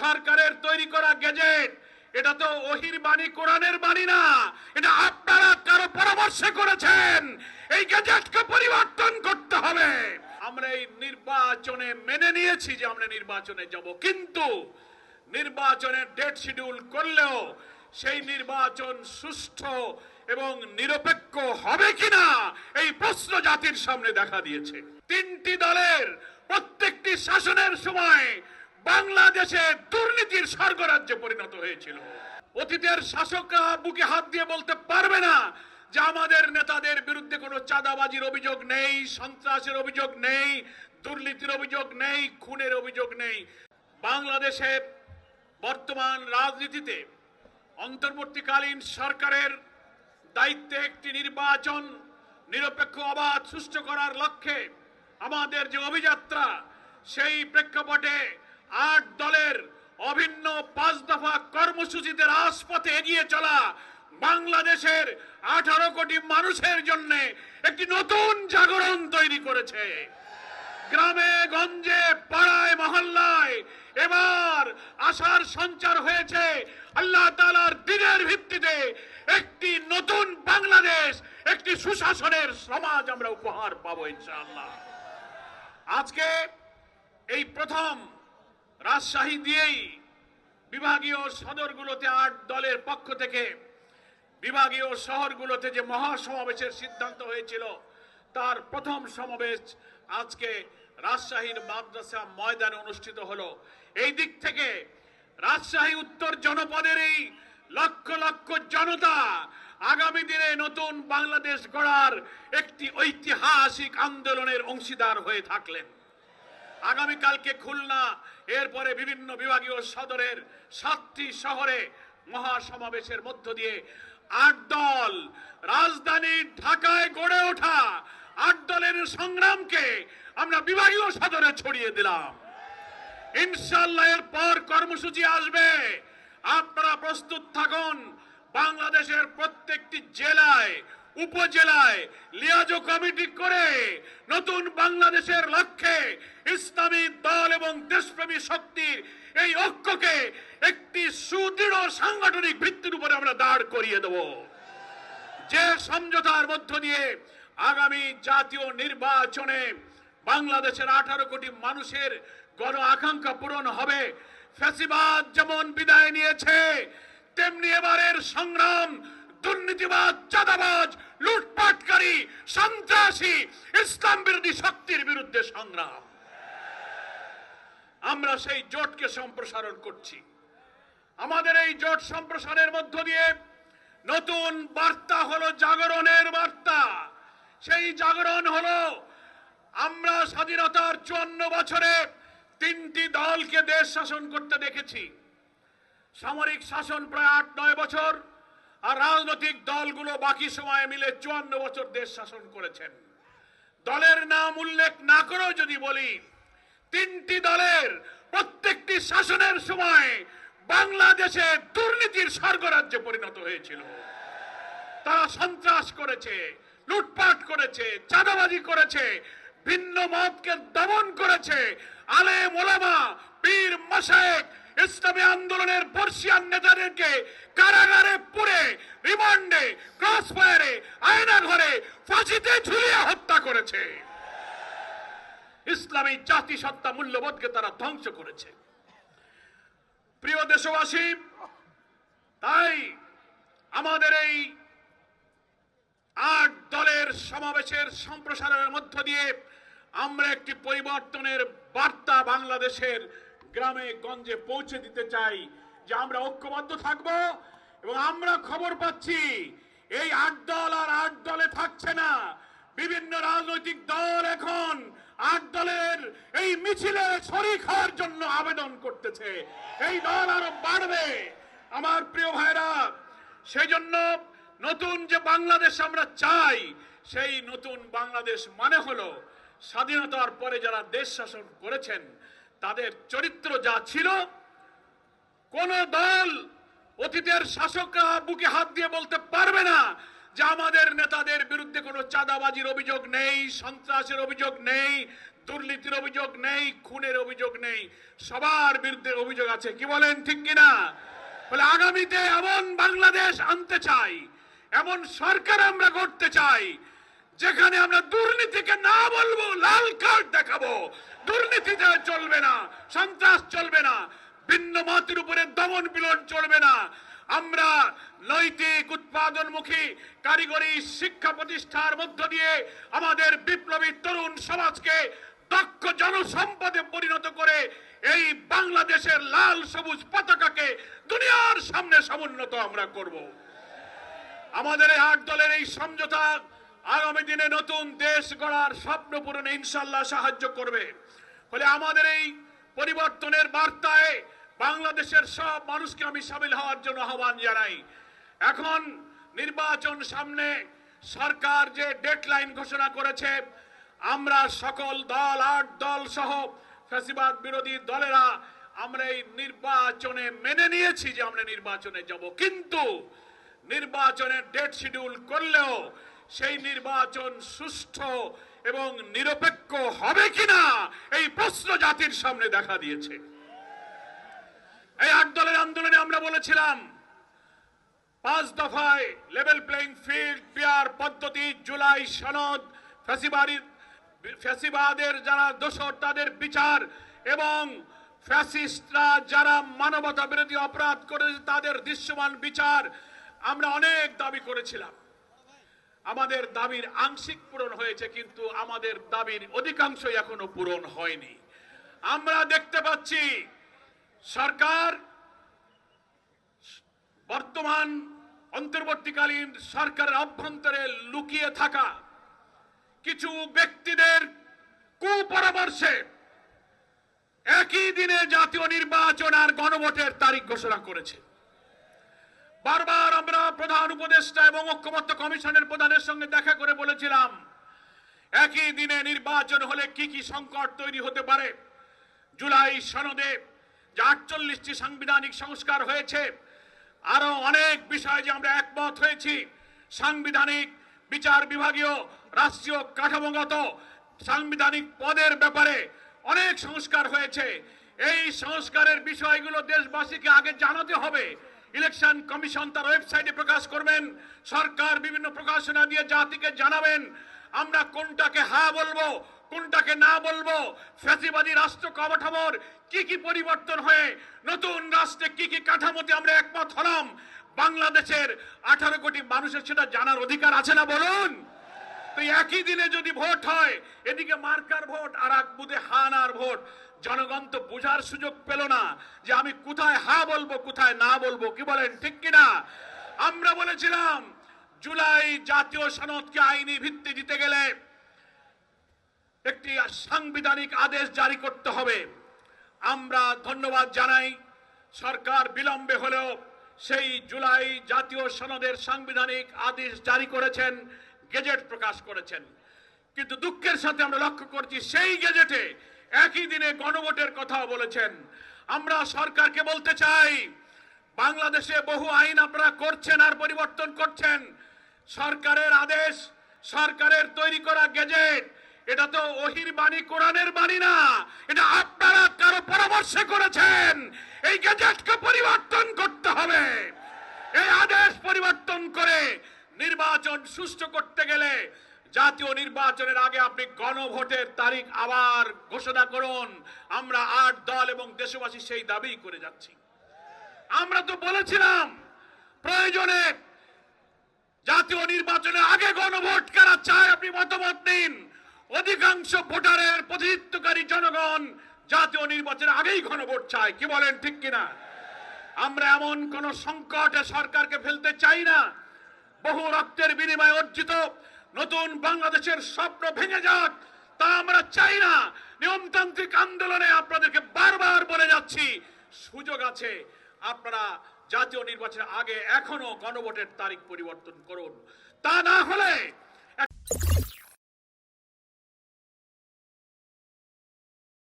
সরকারের তৈরি করা গেজেট, এটা তো ওহির বাণী, কোরআনের বাণী না। এটা আপনারা কারও পরামর্শে করেছেন। এই গেজেটকে পরিবর্তন করতে হবে। আমরা এই নির্বাচনে মেনে নিয়েছি যে আমরা নির্বাচনে যাব। কিন্তু নির্বাচনের ডেট শিডিউল করলেও সেই নির্বাচন সুষ্ঠু এবং নিরপেক্ষ হবে কিনা, এই প্রশ্ন জাতির সামনে দেখা দিয়েছে। তিনটি দলের প্রত্যেকটি শাসনের সময় বাংলাদেশে দুর্নীতির স্বর্গরাজ্যে পরিণত হয়েছিল। অতীতের শাসকরা বুকে হাত দিয়ে বলতে পারবে না যে আমাদের নেতাদের বিরুদ্ধে কোনো চাঁদাবাজির অভিযোগ নেই, সন্ত্রাসের অভিযোগ নেই, দুর্নীতির অভিযোগ নেই, খুনের অভিযোগ নেই। বাংলাদেশে বর্তমান রাজনীতিতে অন্তর্বর্তীকালীন সরকারের দায়িত্বে একটি নির্বাচন নিরপেক্ষ অবাধ সুষ্ঠু করার লক্ষ্যে আমাদের যে অভিযাত্রা, সেই প্রেক্ষাপটে আট দলের অভিন্ন পাঁচ দফা কর্মসূচিতে রাজপথে এগিয়ে চলা বাংলাদেশের আঠারো কোটি মানুষের জন্য একটি নতুন জাগরণ তৈরি করেছে। গ্রামে, গঞ্জে, পাড়ায়, মহল্লায় এবার আশার সঞ্চার হয়েছে আল্লাহ তালার দিনের ভিত্তিতে একটি নতুন বাংলাদেশ, একটি সুশাসনের সমাজ আমরা উপহার পাবো ইনশাআল্লাহ। আজকে এই প্রথম রাজশাহী দিয়েই বিভাগীয় সদরগুলোতে আট দলের পক্ষ থেকে বিভাগীয় শহরগুলোতে যে মহাসমাবেশের সিদ্ধান্ত হয়েছিল, তার প্রথম সমাবেশ আজকে রাজশাহীর মাদ্রাসা ময়দানে অনুষ্ঠিত হলো। এই দিক থেকে রাজশাহী উত্তর জনপদের এই লক্ষ লক্ষ জনতা আগামী দিনে নতুন বাংলাদেশ গড়ার একটি ঐতিহাসিক আন্দোলনের অংশীদার হয়ে থাকলেন। আগামীকালকে খুলনা, এরপরে বিভিন্ন বিভাগীয় সদরের সাতটি শহরে মহাসমাবেশের মধ্য দিয়ে আট দল রাজধানী ঢাকায় গড়ে ওঠা। আট দলের সংগ্রামকে আমরা বিভাগীয় সদরে ছড়িয়ে দিলাম। ইনশাল্লাহ এর পর কর্মসূচি আসবে। আপনারা প্রস্তুত থাকুন। বাংলাদেশের প্রত্যেকটি জেলায় উপজেলায় লিয়াজো কমিটি করে নতুন বাংলাদেশের লক্ষ্যে ইসলামী দল এবং দেশপ্রেমী শক্তির এই ঐক্যকে একটি সুদৃঢ় সাংগঠনিক ভিত্তির উপরে আমরা দাঁড় করিয়ে দেব। যে সমঝোতার মধ্য দিয়ে আগামী জাতীয় নির্বাচনে বাংলাদেশের আঠারো কোটি মানুষের গণ আকাঙ্ক্ষা পূরণ হবে, ফ্যাসিবাদ যেমন বিদায় নিয়েছে, তেমনি এবারের সংগ্রাম দুর্নীতিবাদ, চাঁদাবাজ, লুটপাটকারী, সন্ত্রাসী, ইসলাম বিরোধী শক্তির বিরুদ্ধে সংগ্রাম। আমরা সেই জোটকে সম্প্রসারণ করছি। আমাদের এই জোট সম্প্রসারণের মধ্য দিয়ে নতুন বার্তা হলো জাগরণের বার্তা। সেই জাগরণ হলো আমরা স্বাধীনতার চুয়ান্ন বছরে তিনটি দলকে দেশ শাসন করতে দেখেছি। সামরিক শাসন প্রায় আট নয় বছর। আর রাজনৈতিক দলগুলো বাকি সময় মিলে চুয়ান্ন বছর দেশ শাসন করেছেন। দলের নাম উল্লেখ না করেও যদি বলি, তিনটি দলের প্রত্যেকটি শাসনের সময় বাংলাদেশে দুর্নীতির স্বর্গরাজ্যে পরিণত হয়েছিল। তারা সন্ত্রাস করেছে, লুটপাট করেছে, চাঁদাবাজি করেছে, ভিন্ন মতকে দমন করেছে। আলে মোলামা পীর মশায়েক ইসলামী আন্দোলনের বর্ষিয়ান নেতাদেরকে কারাগারে পুড়ে, রিমান্ডে, ক্রস ফায়ারে, আয়না ঘরে, ফাঁসিতে ঝুলিয়ে হত্যা করেছে। ইসলামী জাতিসত্তা মূল্যবোধকে তারা ধ্বংস করেছে। প্রিয় দেশবাসী, তাই আমাদের এই আট দলের সমাবেশের সম্প্রসারণের মধ্য দিয়ে আমরা একটি পরিবর্তনের বার্তা বাংলাদেশের গ্রামে, গঞ্জে পৌঁছে দিতে চাই যে আমরা ঐক্যবদ্ধ থাকব এবং আমরা খবর পাচ্ছি, এই আট দল আর আট দলে থাকছে না। বিভিন্ন রাজনৈতিক দল এখন আট দলের এই মিছিলে শরিক হওয়ার জন্য আবেদন করতেছে। এই দল আরও বাড়বে। আমার প্রিয় ভাইরা সেই জন্য নতুন যে বাংলাদেশ আমরা চাই, সেই নতুন বাংলাদেশ মানে হলো স্বাধীনতার পরে যারা দেশ শাসন করেছেন তাদের চরিত্র যা ছিল, কোন দল অতীতের শাসকরা বুকে হাত দিয়ে বলতে পারবে না যে আমাদের নেতাদের বিরুদ্ধে কোনো চাঁদাবাজির অভিযোগ নেই, সন্ত্রাসের অভিযোগ নেই, দুর্নীতির অভিযোগ নেই, খুনের অভিযোগ নেই। সবার বিরুদ্ধে অভিযোগ আছে, কি বলেন ঠিক কিনা? বলে আগামীতে এমন বাংলাদেশ আনতে চাই, এমন সরকার আমরা করতে চাই, যেখানে আমরা দুর্নীতিকে না বলব, লাল কার্ড দেখাবো দুর্নীতিতে চলবে না, সন্ত্রাস চলবে না, ভিন্ন মতের উপরে দমন পীড়ন চলবে না। আমরা নৈতিক উৎপাদনমুখী কারিগরি শিক্ষা প্রতিষ্ঠার মধ্য দিয়ে আমাদের বিপ্লবী তরুণ সমাজকে দক্ষ জনসম্পদে পরিণত করে এই বাংলাদেশের লাল সবুজ পতাকাকে দুনিয়ার সামনে সমুন্নত আমরা করব। আমাদের এই আট দলের এই সমঝোতা আগামী দিনে নতুন দেশ গড়ার স্বপ্ন পূরণে ইনশাল্লাহ সাহায্য করবে। ফলে আমাদের এই পরিবর্তনের বার্তায় বাংলাদেশের সব মানুষকে আমি সামিল হওয়ার জন্য আহ্বান জানাই। এখন নির্বাচন সামনে সরকার যে ডেডলাইন ঘোষণা করেছে, আমরা সকল দল, আট দল সহ ফ্যাসিবাদ বিরোধী দলেরা আমরা এই নির্বাচনে মেনে নিয়েছি যে আমরা নির্বাচনে যাব। কিন্তু নির্বাচনের ডেট শিডিউল করলেও সেই নির্বাচন সুষ্ঠু এবং নিরপেক্ষ হবে কিনা এই প্রশ্ন জাতির সামনে দেখা দিয়েছে। এই আট দলের আন্দোলনে আমরা বলেছিলাম, পাঁচ দফায় লেভেল প্লেইং ফিল্ড পিয়ার পদ্ধতি, জুলাই সনদ ফ্যাসিবাড়ির ফ্যাসিবাদের যারা দোষর তাদের বিচার এবং ফ্যাসিস্টরা যারা মানবতা বিরোধী অপরাধ করেছে তাদের দৃশ্যমান বিচার আমরা অনেক দাবি করেছিলাম। আমাদের দাবির আংশিক পূরণ হয়েছে, কিন্তু আমাদের দাবির অধিকাংশই এখনও পূরণ হয়নি। আমরা দেখতে পাচ্ছি, সরকার বর্তমান অন্তর্বর্তীকালীন সরকারের অভ্যন্তরে লুকিয়ে থাকা কিছু ব্যক্তিদের কুপরামর্শে একই দিনে জাতীয় নির্বাচন আর গণভোটের তারিখ ঘোষণা করেছে। বারবার আমরা প্রধান উপদেষ্টা এবং ঐক্যমত্য কমিশনের প্রধানের সঙ্গে দেখা করে বলেছিলাম, একই দিনে নির্বাচন হলে কি কি সংকট তৈরি হতে পারে? জুলাই সনদে যে আটচল্লিশটি সাংবিধানিক সংস্কার হয়েছে, আরও অনেক বিষয়ে যে আমরা একমত হয়েছি। সাংবিধানিক বিচার বিভাগীয় রাষ্ট্রীয় কাঠামোগত সাংবিধানিক পদের ব্যাপারে অনেক সংস্কার হয়েছে। এই সংস্কারের বিষয়গুলো দেশবাসীকে আগে জানাতে হবে। ইলেকশন কমিশন তার ওয়েবসাইটে প্রকাশ করবেন, সরকার বিভিন্ন প্রকাশনা দিয়ে জাতিকে জানাবেন, আমরা কোনটাকে হা বলব, কোনটাকে না বলব, ফ্যাসিবাদী রাষ্ট্র কাঠামোর কি কি পরিবর্তন হয়ে, নতুন রাষ্ট্রে কি কি কাঠামোতে আমরা একমত হলাম, বাংলাদেশের আঠারো কোটি মানুষের সেটা জানার অধিকার আছে না বলুন? তো একই দিনে যদি ভোট হয়, এদিকে মার্কার ভোট আর এক বুধে হানার ভোট। জনগণ তো বোঝার সুযোগ পেল না যে আমি কোথায় হা বলব, কোথায় না বলব, কি বলেন, ঠিক কিনা? আমরা বলেছিলাম, জুলাই জাতীয় সনদকে আইনি ভিত্তি দিতে গেলে একটি সাংবিধানিক আদেশ জারি করতে হবে। আমরা ধন্যবাদ জানাই। সরকার বিলম্বে হলেও সেই জুলাই জাতীয় সনদের সাংবিধানিক আদেশ জারি করেছেন। গেজেট প্রকাশ করেছেন। কিন্তু দুঃখের সাথে আমরা লক্ষ্য করছি, সেই গেজেটে একই দিনে গণভোটের কথা বলেছেন। আমরা সরকারকে বলতে চাই, বাংলাদেশে বহু আইন আপনারা করছেন আর পরিবর্তন করছেন। সরকারের আদেশ, সরকারের তৈরি করা গেজেট, এটা তো ওহির বাণী, কোরআনের বাণী না। এটা আপনারা কারও পরামর্শে করেছেন। এই গেজেটকে পরিবর্তন করতে হবে। এই আদেশ পরিবর্তন করে নির্বাচন সুষ্ঠু করতে গেলে জাতীয় নির্বাচনের আগে আপনি গণভোটের তারিখ আবার ঘোষণা করুন। আমরা আট দল এবং দেশবাসী সেই দাবি করে যাচ্ছি। আমরা তো বলেছিলাম, প্রয়োজনে জাতীয় নির্বাচনের আগে গণভোট কারা চায় আপনি মতামত নিন। অধিকাংশ ভোটারের প্রতিনিধিত্বকারী জনগণ জাতীয় নির্বাচনের আগেই গণভোট চায়। কি বলেন, ঠিক কিনা? আমরা এমন কোন সংকটে সরকারকে ফেলতে চাই না। বহু রক্তের বিনিময়ে অর্জিত নতুন বাংলাদেশের স্বপ্ন ভেঙে যাক। তা আমরা চাই না। নিয়মতান্ত্রিক আন্দোলনে আপনাদেরকে বারবার বলে যাচ্ছি, সুযোগ আছে। আপনারা জাতীয় নির্বাচনের আগে এখনও গণভোটের তারিখ পরিবর্তন করুন। তা না হলে